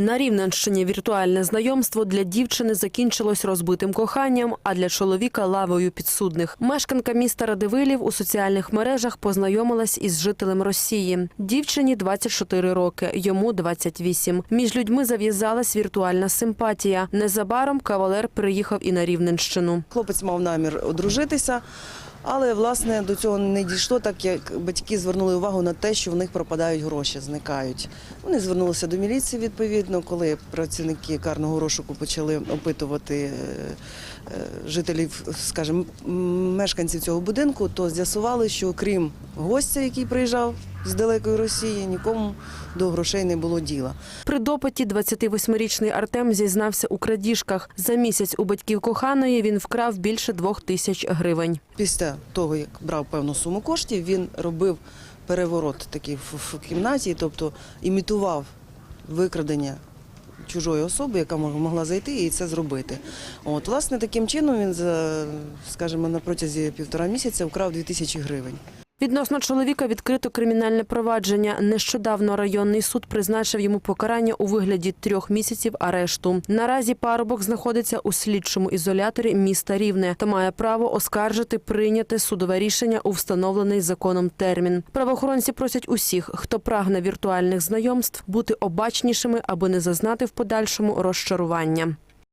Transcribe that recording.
На Рівненщині віртуальне знайомство для дівчини закінчилось розбитим коханням, а для чоловіка лавою підсудних. Мешканка міста Радивилів у соціальних мережах познайомилась із жителем Росії. Дівчині 24 роки, йому 28. Між людьми зав'язалась віртуальна симпатія. Незабаром кавалер приїхав і на Рівненщину. Хлопець мав намір одружитися, але власне до цього не дійшло, так як батьки звернули увагу на те, що в них пропадають гроші, зникають. Вони звернулися до міліції відповідно, коли працівники карного розшуку почали опитувати е, е, жителів, скажімо, мешканців цього будинку, то з'ясували, що крім гостя, який приїжджав з далекої Росії, нікому до грошей не було діла. При допиті 28-річний Артем зізнався у крадіжках. За місяць у батьків коханої він вкрав більше двох тисяч гривень. Після того, як брав певну суму коштів, він робив переворот такий в, в кімнаті, тобто імітував викрадення чужої особи, яка могла зайти і це зробити. От, власне, таким чином він скажімо, на протязі півтора місяця вкрав 2 тисячі гривень. Відносно чоловіка відкрито кримінальне провадження. Нещодавно районний суд призначив йому покарання у вигляді трьох місяців арешту. Наразі парубок знаходиться у слідчому ізоляторі міста Рівне та має право оскаржити прийняте судове рішення у встановлений законом термін. Правоохоронці просять усіх, хто прагне віртуальних знайомств, бути обачнішими, аби не зазнати в подальшому розчарування.